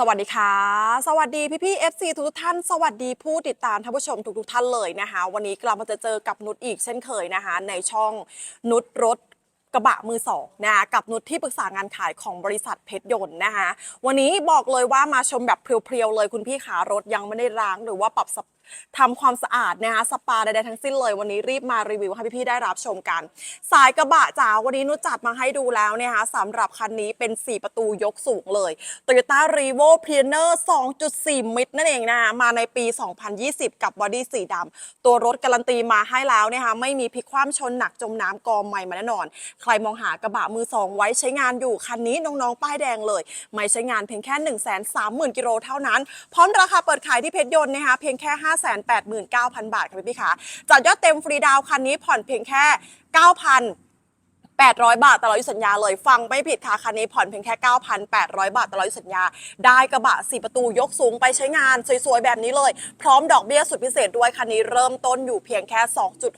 สวัสดีค่ะ สวัสดีพี่พี่ๆ FC ทุกท่าน สวัสดีผู้ติดตามท่านผู้ชมทุกๆท่านเลยนะคะ วันนี้กลับมาจะเจอกับนุชอีกเช่นเคยนะคะ ในช่องนุชรถ กระบะมือสองนะคะกับนุชที่ปรึกษางานขายของบริษัทเพชรยนต์นะคะวันนี้บอกเลยว่ามาชมแบบเพรียวๆเลยคุณพี่ขารถยังไม่ได้ล้างหรือว่าปรับทำความสะอาดนะคะสปาใดๆทั้งสิ้นเลยวันนี้รีบมารีวิวให้พี่ๆได้รับชมกัน สายกระบะจ๋าวันนี้นุชจัดมาให้ดูแล้วนะคะสำหรับคันนี้เป็น 4 ประตูยกสูงเลย Toyota r e v o p i o n e r 2.4 มิตรนั่นเองนะคะมาในปี 2020 กับบอดี้สีดำตัวรถการันตีมาให้แล้วนะคะไม่มีพลิกคว่ำชนหนักจมน้ำกอใหม่มาแน่นอนใครมองหากระบะมือสองไว้ใช้งานอยู่คันนี้น้องๆ ป้ายแดงเลย ไม่ใช้งานเพียงแค่ 1 3 0 0 0 0 กิโลเท่านั้น พร้อมราคาเปิดขายที่เพชรยนต์นะคะเพียงแค่ 589,000 บาทค่ะพี่ๆค่ะจัดยอดเต็มฟรีดาวคันนี้ผ่อนเพียงแค่ 9,000 800 บาทตลอดอายุสัญญาเลย ฟังไม่ผิดค่ะคันนี้ผ่อนเพียงแค่ 9,800 บาทตลอดอายุสัญญา ได้กระบะ 4 ประตูยกสูงไปใช้งาน สวยๆ แบบนี้เลย พร้อมดอกเบี้ยสุดพิเศษด้วยคันนี้เริ่มต้นอยู่เพียงแค่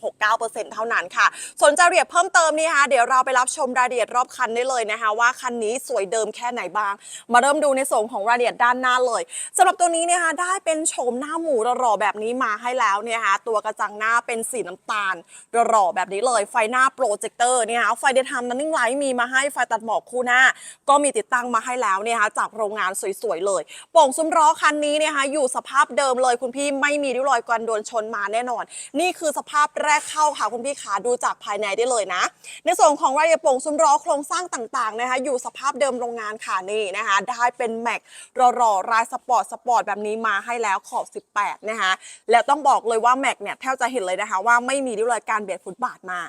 2.69%เท่านั้นค่ะ สนใจรายละเอียดเพิ่มเติมนี่นะคะเดี๋ยวเราไปรับชมรายละเอียดรอบคันได้เลยนะคะว่าคันนี้สวยเดิมแค่ไหนบ้าง มาเริ่มดูในส่วนของรายละเอียดด้านหน้าเลยสำหรับตัวนี้เนี่ยค่ะได้เป็นโฉมหน้าหมูหล่อๆแบบนี้มาให้แล้วเนี่ยค่ะตัวกระจังหน้าเป็นสีน้ำตาลหล่อๆแบบนี้เลย ไฟหน้าโปรเจคเตอร์เนี่ยค่ะไฟเดย์ไทม์นันนิ่งไลท์มีมาให้ไฟตัดหมอกคู่หน้า ก็มีติดตั้งมาให้แล้วเนี่ยค่ะจากโรงงานสวยๆเลย โป่งซุ้มล้อคันนี้เนี่ยค่ะอยู่สภาพเดิมเลยคุณพี่ไม่มีริ้วรอยการโดนชนมาแน่นอน นี่คือสภาพแรกเข้าค่ะคุณพี่ขาดูจากภายในได้เลยนะ ในส่วนของรายละเอียดโป่งซุ้มล้อโครงสร้างต่างๆนะคะอยู่สภาพเดิมโรงงานค่ะนี่นะคะได้เป็นแม็กรอๆรายสปอร์ตสปอร์ตแบบนี้มาให้แล้วขอบ 18 นะคะแล้วต้องบอกเลยว่าแม็กเนี่ยแทบจะเห็นเลยนะคะว่าไม่มีริ้วรอยการเบียดฟุตบาทมา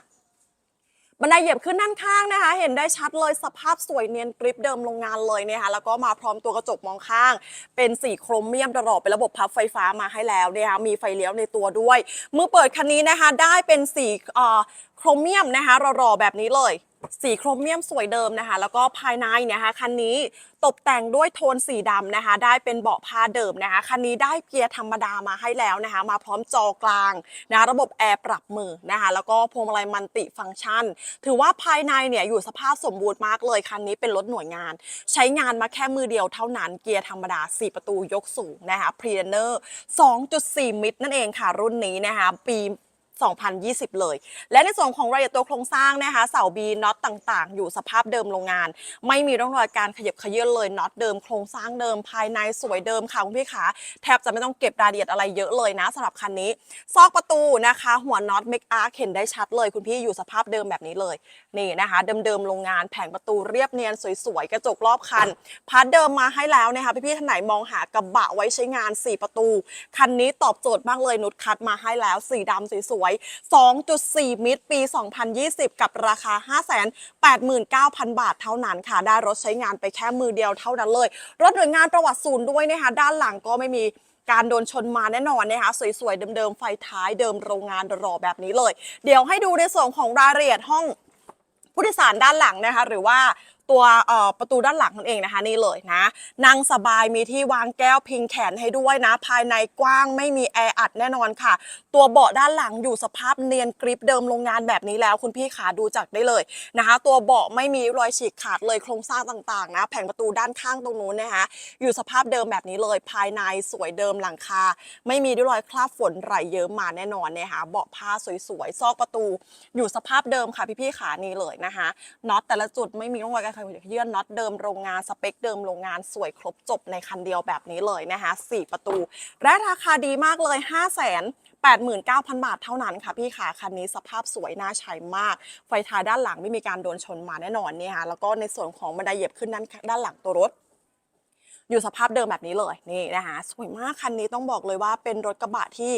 บันไดเหยียบขึ้นด้านข้างนะคะ เห็นได้ชัดเลยสภาพสวยเนียนกริปเดิมโรงงานเลยนะคะแล้วก็มาพร้อมตัวกระจกมองข้าง เป็นสีโครเมียมตลอดเป็นระบบพับไฟฟ้ามาให้แล้วนะคะมีไฟเลี้ยวในตัวด้วยมือเปิดคันนี้นะคะได้เป็นสีอ่อโครเมียมนะคะรอๆแบบนี้เลย สีโครเมียมสวยเดิมนะคะ แล้วก็ภายในเนี่ยนะคะคันนี้ตกแต่งด้วยโทนสีดำนะคะ ได้เป็นเบาะผ้าเดิมนะคะ คันนี้ได้เกียร์ธรรมดามาให้แล้วนะคะ มาพร้อมจอกลางนะระบบแอร์ปรับมือนะคะ แล้วก็พวงมาลัยมันติฟังก์ชัน ถือว่าภายในเนี่ยอยู่สภาพสมบูรณ์มากเลย คันนี้เป็นรถหน่วยงาน ใช้งานมาแค่มือเดียวเท่านั้น เกียร์ธรรมดา 4 ประตูยกสูงนะคะพรีเนอร์ 2.4 มิตรนั่นเองค่ะ รุ่นนี้นะคะ ปี 2020 เลย และในส่วนของรายละเอียดตัวโครงสร้างนะคะเสาบีน็อตต่างๆ อยู่สภาพเดิมโรงงาน ไม่มีร่องรอยการขยับขยื้อนเลยน็อตเดิมโครงสร้างเดิมภายในสวยเดิมค่ะคุณพี่ขาแทบจะไม่ต้องเก็บรายละเอียดอะไรเยอะเลยนะสำหรับคันนี้ ซอกประตูนะคะ หัวน็อตเมกอาร์เห็นได้ชัดเลยคุณพี่อยู่สภาพเดิมแบบนี้เลยนี่นะคะ เดิมๆโรงงานแผงประตูเรียบเนียนสวยๆกระจกรอบคันพาร์ทเดิมมาให้แล้วนะคะพี่ๆท่านไหนมองหากระบะไว้ใช้งาน 4 ประตู คันนี้ตอบโจทย์มากเลยนุชคัดมาให้แล้วสีดำสวยๆ2.4 มิตรปี 2020 กับราคา 589,000 บาทเท่านั้นค่ะ ได้รถใช้งานไปแค่มือเดียวเท่านั้นเลย รถหน่วยงานประวัติศูนย์ด้วยนะคะ ด้านหลังก็ไม่มีการโดนชนมาแน่นอนนะคะสวยๆ เดิมๆ ไฟท้ายเดิมโรงงานรอแบบนี้เลย เดี๋ยวให้ดูในส่วนของรายละเอียดห้องผู้โดยสารด้านหลังนะคะ หรือว่า ตัวประตูด้านหลังนั่นเองนะคะนี่เลยนะนั่งสบายมีที่วางแก้วพิงแขนให้ด้วยนะ ภายในกว้างไม่มีแออัดแน่นอนค่ะ ตัวเบาะด้านหลังอยู่สภาพเนียนกริปเดิมโรงงานแบบนี้แล้ว คุณพี่ขาดูจากได้เลยนะคะ ตัวเบาะไม่มีรอยฉีกขาดเลยโครงสร้างต่างๆนะแผงประตูด้านข้างตรงนู้นนะคะอยู่สภาพเดิมแบบนี้เลย ภายในสวยเดิมหลังคา ไม่มีด้วยรอยคราบฝนไหลเยิ้มมาแน่นอนนะคะเบาะผ้าสวยๆซอกประตู อยู่สภาพเดิมค่ะพี่ๆขานี่เลยนะคะน็อตแต่ละจุดไม่มีร่องรอยการขยับเยื่อนน็อตเดิมโรงงานสเปคเดิมโรงงานสวยครบจบในคันเดียวแบบนี้เลยนะคะ4ประตู และราคาดีมากเลย 5 0 0 0 0 89,000 บาทเท่านั้นค่ะพี่ขาคันนี้สภาพสวยน่าใช้มาก ไฟท้ายด้านหลังไม่มีการโดนชนมาแน่นอนนี่ค่ะแล้วก็ในส่วนของบันไดเหยียบขึ้นด้านด้านหลังตัวรถอยู่สภาพเดิมแบบนี้เลยนี่นะคะสวยมากคันนี้ต้องบอกเลยว่าเป็นรถกระบะที่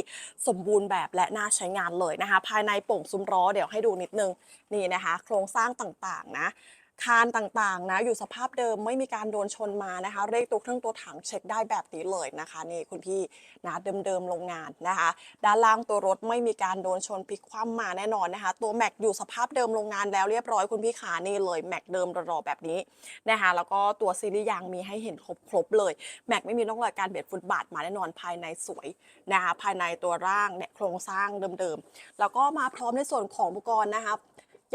สมบูรณ์แบบและน่าใช้งานเลยนะคะ ภายในโป่งซุ้มล้อเดี๋ยวให้ดูนิดนึงนี่นะคะ โครงสร้างต่างๆนะ คานต่างๆนะอยู่สภาพเดิมไม่มีการโดนชนมานะคะเลขตัวเครื่องตัวถังเช็คได้แบบนี้เลยนะคะนี่คุณพี่นะเดิมๆโรงงานนะคะ ด้านล่างตัวรถไม่มีการโดนชนพลิกคว่ำมาแน่นอนนะคะ ตัวแม็กอยู่สภาพเดิมโรงงานแล้วเรียบร้อยคุณพี่ขานี่เลยแม็กเดิมรอๆแบบนี้นะคะแล้วก็ตัวซีรีส์ยางมีให้เห็นครบๆเลยแม็กไม่มีร่องรอยการเบียดฟุตบาทมาแน่นอนภายในสวยนะคะภายในตัวร่างเนี่ยโครงสร้างเดิมๆแล้วก็มาพร้อมในส่วนของอุปกรณ์นะคะ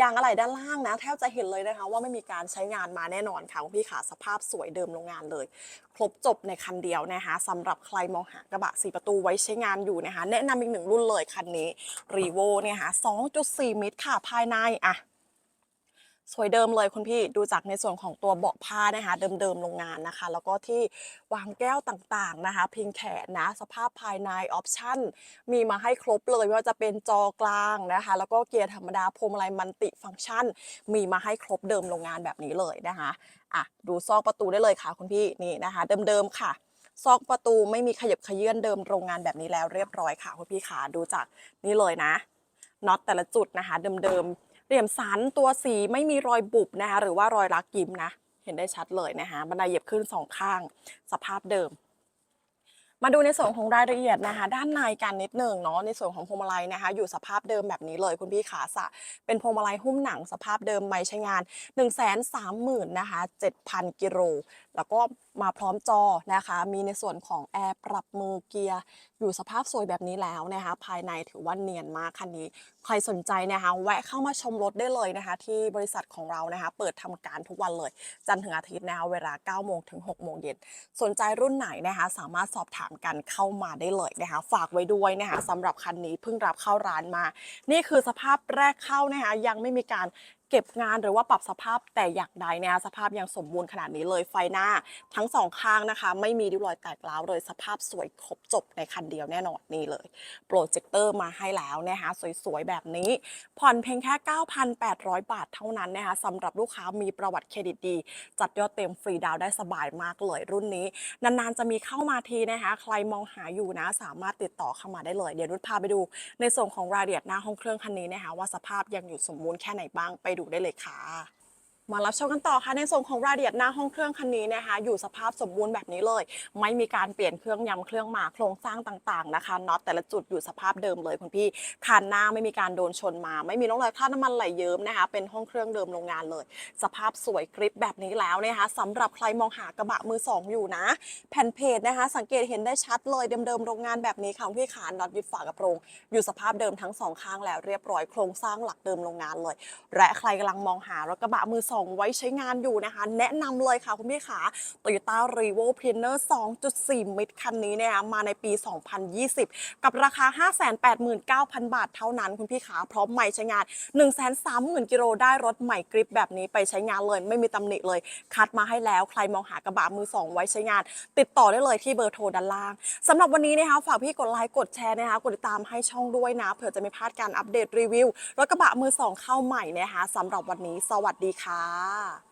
ยางอะไรด้านล่างนะแทบจะเห็นเลยนะคะ ว่าไม่มีการใช้งานมาแน่นอนค่ะคุณพี่ขาสภาพสวยเดิมโรงงานเลย ครบจบในคันเดียวนะคะสำหรับใครมองหากระบะสีประตูไว้ใช้งานอยู่นะคะ แนะนำอีกหนึ่งรุ่นเลยคันนี้รีโวเนี่ยค่ะ2.4 มิตรค่ะภายในอะ สวยเดิมเลยคุณพี่ดูจากในส่วนของตัวเบาะผ้านะคะ เดิมๆโรงงานนะคะ แล้วก็ที่วางแก้วต่างๆนะคะ พิงแขนนะสภาพภายในออปชั่นมีมาให้ครบเลยไม่ว่าจะเป็นจอกลางนะคะ แล้วก็เกียร์ธรรมดาพวงมาลัยมันติฟังก์ชัน มีมาให้ครบเดิมโรงงานแบบนี้เลยนะคะอะดูซอกประตูได้เลยค่ะคุณพี่นี่นะคะ เดิมๆค่ะซอกประตูไม่มีขยับขยื่นเดิมโรงงานแบบนี้แล้วเรียบร้อยค่ะคุณพี่ขาดูจากนี่เลยนะน็อตแต่ละจุดนะคะ เดิมๆ เหลี่ยมสันตัวสีไม่มีรอยบุบนะคะหรือว่ารอยรักยิ้มนะ เห็นได้ชัดเลยนะคะบันไดเหยียบขึ้นสองข้าง สภาพเดิม มาดูในส่วนของรายละเอียดนะคะ ด้านในกันนิดหนึ่งเนาะในส่วนของพวงมาลัยนะคะ อยู่สภาพเดิมแบบนี้เลยคุณพี่ขาสะ เป็นพวงมาลัยหุ้มหนังสภาพเดิมไม่ใช้งาน 1 3 0 0 0 0นะคะ7,000กิโลแล้วก็ มาพร้อมจอนะคะ มีในส่วนของแอร์ปรับมือเกียร์อยู่สภาพสวยแบบนี้แล้วนะคะ ภายในถือว่าเนียนมากคันนี้ ใครสนใจนะคะแวะเข้ามาชมรถได้เลยนะคะ ที่บริษัทของเรานะคะ เปิดทำการทุกวันเลย จันทร์ถึงอาทิตย์นะคะเวลา9โมงถึง6โมงเย็นสนใจรุ่นไหนนะคะ สามารถสอบถามกันเข้ามาได้เลยนะคะ ฝากไว้ด้วยนะคะสำหรับคันนี้เพิ่งรับเข้าร้านมา นี่คือสภาพแรกเข้านะคะยังไม่มีการ เก็บงานหรือว่าปรับสภาพแต่อย่างใดเนะคะสภาพยังสมบูรณ์ขนาดนี้เลยไฟหน้าทั้งสองข้างนะคะ ไม่มีริ้วรอยแตกร้าวเลยสภาพสวยครบจบในคันเดียวแน่นอนนี่เลย โปรเจคเตอร์มาให้แล้วนะคะสวยๆ แบบนี้ ผ่อนเพียงแค่ 9,800 บาทเท่านั้นนะคะสำหรับลูกค้ามีประวัติเครดิตดี จัดยอดเต็มฟรีดาวได้สบายมากเลยรุ่นนี้ นานๆจะมีเข้ามาทีนะคะใครมองหาอยู่นะสามารถติดต่อเข้ามาได้เลย เดี๋ยวนุชพาไปดู ในส่วนของรายละเอียดหน้าห้องเครื่องคันนี้นะคะว่าสภาพยังอยู่สมบูรณ์แค่ไหนบ้างไปดูได้เลยค่ะ มารับชมกันต่อค่ะในส่วนของรายละเอียดหน้าห้องเครื่องคันนี้นะคะ อยู่สภาพสมบูรณ์แบบนี้เลย ไม่มีการเปลี่ยนเครื่องยำเครื่องหมาโครงสร้างต่างๆนะคะน็อตแต่ละจุดอยู่สภาพเดิมเลยคุณพี่คานหน้าไม่มีการโดนชนมา ไม่มีร่องรอยคราบน้ำมันไหลเยิ้มนะคะ เป็นห้องเครื่องเดิมโรงงานเลย สภาพสวยกริปแบบนี้แล้วนะคะสำหรับใครมองหากระบะมือสองอยู่นะ แผ่นเพจนะคะ สังเกตเห็นได้ชัดเลยเดิมๆโรงงานแบบนี้ค่ะพี่ขาน็อตยึดฝากระโปรง อยู่สภาพเดิมทั้งสองข้างแล้วเรียบร้อยโครงสร้างหลักเดิมโรงงานเลย และใครกำลังมองหารถกระบะมือสองไว้ใช้งานอยู่นะคะ แนะนำเลยค่ะคุณพี่ขา Toyota r e v o p r e n e r 2.4 มิตรคันนี้นะคะมาในปี 2020 กับราคา 589,000 บาทเท่านั้นคุณพี่ขา พร้อมใหม่ใช้งาน 130,000 กิโลได้รถใหม่กริปแบบนี้ไปใช้งานเลย ไม่มีตำหนิเลย คัดมาให้แล้วใครมองหากระบะมือสองไว้ใช้งาน ติดต่อได้เลยที่เบอร์โทรด้านล่างสำหรับวันนี้นะคะฝากพี่กดไลค์กดแชร์นะคะกดติดตามให้ช่องด้วยนะเผื่อจะไม่พลาดการอัปเดตรีวิวรถกระบะมือสองเข้าใหม่นะคะสำหรับวันนี้ สวัสดีค่ะ啊。